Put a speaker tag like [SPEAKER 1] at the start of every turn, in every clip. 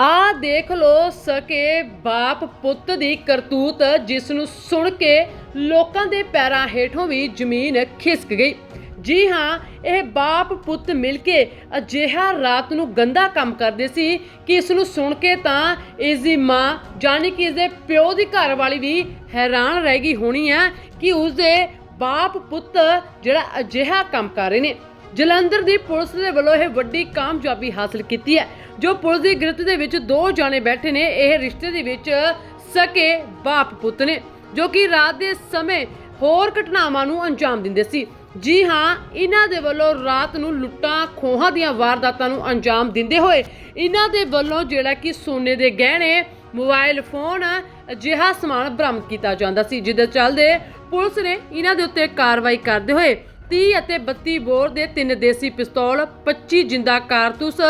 [SPEAKER 1] ਆ ਦੇਖ ਲੋ ਸਕੇ ਬਾਪ ਪੁੱਤ ਦੀ ਕਰਤੂਤ ਜਿਸ ਨੂੰ ਸੁਣ ਕੇ ਲੋਕਾਂ ਦੇ ਪੈਰਾਂ ਹੇਠੋਂ ਵੀ ਜ਼ਮੀਨ ਖਿਸਕ ਗਈ। ਜੀ ਹਾਂ, ਇਹ ਬਾਪ ਪੁੱਤ ਮਿਲ ਕੇ ਅਜਿਹਾ ਰਾਤ ਨੂੰ ਗੰਦਾ ਕੰਮ ਕਰਦੇ ਸੀ ਕਿ ਇਸ ਨੂੰ ਸੁਣ ਕੇ ਤਾਂ ਇਸ ਦੀ ਮਾਂ ਜਾਨੀ ਕਿ ਇਸ ਦੇ ਪਿਓ ਦੀ ਘਰ ਵਾਲੀ ਵੀ ਹੈਰਾਨ ਰਹਿ ਗਈ ਹੋਣੀ ਹੈ ਕਿ ਉਸ ਦੇ ਬਾਪ ਪੁੱਤ ਜਿਹੜਾ ਅਜਿਹਾ ਕੰਮ ਕਰ ਰਹੇ ਨੇ। ਜਲੰਧਰ ਦੀ ਪੁਲਿਸ ਦੇ ਵੱਲੋਂ ਇਹ ਵੱਡੀ ਕਾਮਯਾਬੀ ਹਾਸਲ ਕੀਤੀ ਹੈ। ਜੋ ਪੁਲਿਸ ਦੀ ਗ੍ਰਿਫਤ ਦੇ ਵਿੱਚ ਦੋ ਜਾਣੇ ਬੈਠੇ ਨੇ, ਇਹ ਰਿਸ਼ਤੇ ਦੇ ਵਿੱਚ ਸਕੇ ਬਾਪ ਪੁੱਤ ਨੇ, ਜੋ ਕਿ ਰਾਤ ਦੇ ਸਮੇਂ ਹੋਰ ਘਟਨਾਵਾਂ ਨੂੰ ਅੰਜਾਮ ਦਿੰਦੇ ਸੀ। ਜੀ ਹਾਂ, ਇਹਨਾਂ ਦੇ ਵੱਲੋਂ ਰਾਤ ਨੂੰ ਲੁੱਟਾਂ, ਖੋਹਾਂ ਦੀਆਂ ਵਾਰਦਾਤਾਂ ਨੂੰ ਅੰਜਾਮ ਦਿੰਦੇ ਹੋਏ ਇਹਨਾਂ ਦੇ ਵੱਲੋਂ ਜਿਹੜਾ ਕਿ ਸੋਨੇ ਦੇ ਗਹਿਣੇ, ਮੋਬਾਈਲ ਫੋਨ, ਅਜਿਹਾ ਸਮਾਨ ਬਰਾਮਦ ਕੀਤਾ ਜਾਂਦਾ ਸੀ ਜਿਹਦੇ ਚੱਲਦੇ ਪੁਲਿਸ ਨੇ ਇਹਨਾਂ ਦੇ ਉੱਤੇ ਕਾਰਵਾਈ ਕਰਦੇ ਹੋਏ 30 ਅਤੇ 32 ਬੋਰ ਦੇ ਤਿੰਨ ਦੇਸੀ ਪਿਸਤੌਲ 25 ਜਿੰਦਾ ਕਾਰਤੂਸ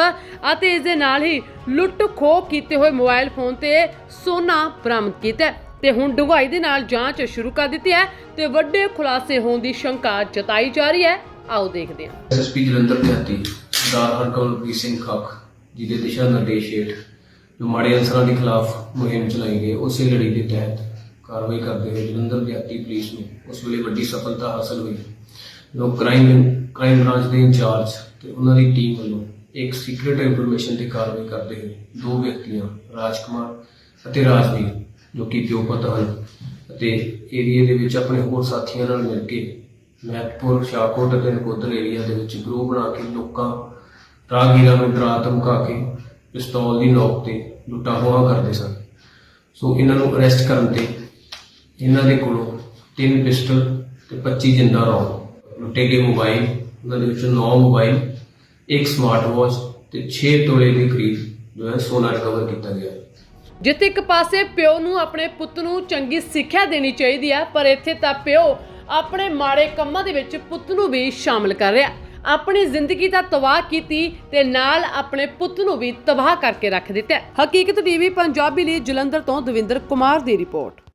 [SPEAKER 1] ਅਤੇ ਇਸ ਦੇ ਨਾਲ ਹੀ ਲੁੱਟ ਖੋਹ ਕੀਤੇ ਹੋਏ ਮੋਬਾਈਲ ਫੋਨ ਤੇ ਸੋਨਾ ਬਰਾਮਦ ਕੀਤਾ ਤੇ ਹੁਣ ਡੂੰਘਾਈ ਦੇ ਨਾਲ ਜਾਂਚ ਸ਼ੁਰੂ ਕਰ ਦਿੱਤੀ ਹੈ ਤੇ ਵੱਡੇ ਖੁਲਾਸੇ ਹੋਣ ਦੀ ਸ਼ੰਕਾ ਜਤਾਈ ਜਾ ਰਹੀ ਹੈ। ਆਓ ਦੇਖਦੇ ਹਾਂ।
[SPEAKER 2] ਐਸਐਸਪੀ ਜਲੰਧਰ ਦੇ ਸਰਦਾਰ ਹਰਕਮਲਪ੍ਰੀਤ ਸਿੰਘ ਖਾਕ ਜਿਹਦੇ ਦਿਸ਼ਾ ਨਿਰਦੇਸ਼ ਹੇਠ ਜੋ ਮਾੜੇ ਅਨਸਰਾਂ ਦੇ ਖਿਲਾਫ ਮੁਹਿੰਮ ਚਲਾਈ ਗਈ, ਉਸੇ ਲੜੀ ਦੇ ਤਹਿਤ ਕਾਰਵਾਈ ਕਰਦੇ ਹੋਏ ਜਲੰਧਰ ਦੇ ਪੁਲਿਸ ਨੂੰ ਉਸ ਵੇਲੇ ਵੱਡੀ ਸਫਲਤਾ ਹਾਸਲ ਹੋਈ। ਲੋਕ ਕ੍ਰਾਈਮ ਕ੍ਰਾਈਮ ਬ੍ਰਾਂਚ ਦੇ ਇੰਚਾਰਜ ਤੇ ਉਹਨਾਂ ਦੀ ਟੀਮ ਵੱਲੋਂ ਇੱਕ ਸੀਕ੍ਰੀਟ ਇਨਫੋਰਮੇਸ਼ਨ ਤੇ ਕਾਰਵਾਈ ਕਰਦੇ ਹੋਏ ਦੋ ਵਿਅਕਤੀਆਂ, ਰਾਜਕੁਮਾਰ ਅਤੇ ਰਾਜਵੀਰ, ਜੋ ਕਿ ਪਿਓ ਹਨ ਅਤੇ ਏਰੀਏ ਦੇ ਵਿੱਚ ਆਪਣੇ ਹੋਰ ਸਾਥੀਆਂ ਨਾਲ ਮਿਲ ਕੇ ਮਹਿਤਪੁਰ ਸ਼ਾਹਕੋਟ ਅਤੇ ਨਕੋਦਰ ਏਰੀਆ ਦੇ ਵਿੱਚ ਗਰੋਹ ਬਣਾ ਕੇ ਲੋਕਾਂ, ਰਾਹਗੀਰਾਂ ਨੂੰ ਡਰਾ ਧਮਕਾ ਕੇ ਪਿਸਤੌਲ ਦੀ ਨੋਕ ਤੇ ਲੁੱਟਾਂ ਖੋਹਾਂ ਕਰਦੇ ਸਨ। ਸੋ ਇਹਨਾਂ ਨੂੰ ਅਰੈਸਟ ਕਰਨ ਤੇ ਇਹਨਾਂ ਦੇ ਕੋਲੋਂ ਤਿੰਨ ਪਿਸਟਲ ਤੇ 25 ਜਿੰਦਾ ਰੌਂਦ ਲੁੱਟੇ ਗਏ ਮੋਬਾਈਲ ਉਹਨਾਂ ਦੇ ਵਿੱਚੋਂ 9 ਮੋਬਾਈਲ ਇੱਕ ਸਮਾਰਟ ਵਾਚ ਤੇ 6 ਤੋਲੇ ਦੇ ਕਰੀਬ ਜੋ ਹੈ ਸੋਨਾ ਰਿਕਵਰ ਕੀਤਾ ਗਿਆ।
[SPEAKER 1] ਜਿੱਥੇ ਇੱਕ ਪਾਸੇ ਪਿਓ ਨੂੰ ਆਪਣੇ ਪੁੱਤ ਨੂੰ ਚੰਗੀ ਸਿੱਖਿਆ ਦੇਣੀ ਚਾਹੀਦੀ ਹੈ ਪਰ ਇੱਥੇ ਤਾਂ ਪਿਓ ਆਪਣੇ ਮਾੜੇ ਕੰਮਾਂ ਦੇ ਵਿੱਚ ਪੁੱਤ ਨੂੰ ਵੀ ਸ਼ਾਮਲ ਕਰ ਰਿਹਾ। ਆਪਣੀ ਜ਼ਿੰਦਗੀ ਦਾ ਤਬਾਹ ਕੀਤੀ ਤੇ ਨਾਲ ਆਪਣੇ ਪੁੱਤ ਨੂੰ ਵੀ ਤਬਾਹ ਕਰਕੇ ਰੱਖ ਦਿੱਤਾ। ਹੈ। ਹਕੀਕਤ ਟੀਵੀ, ਪੰਜਾਬੀ ਲਈ ਜਲੰਧਰ ਤੋਂ ਦਵਿੰਦਰ ਕੁਮਾਰ ਦੀ ਰਿਪੋਰਟ।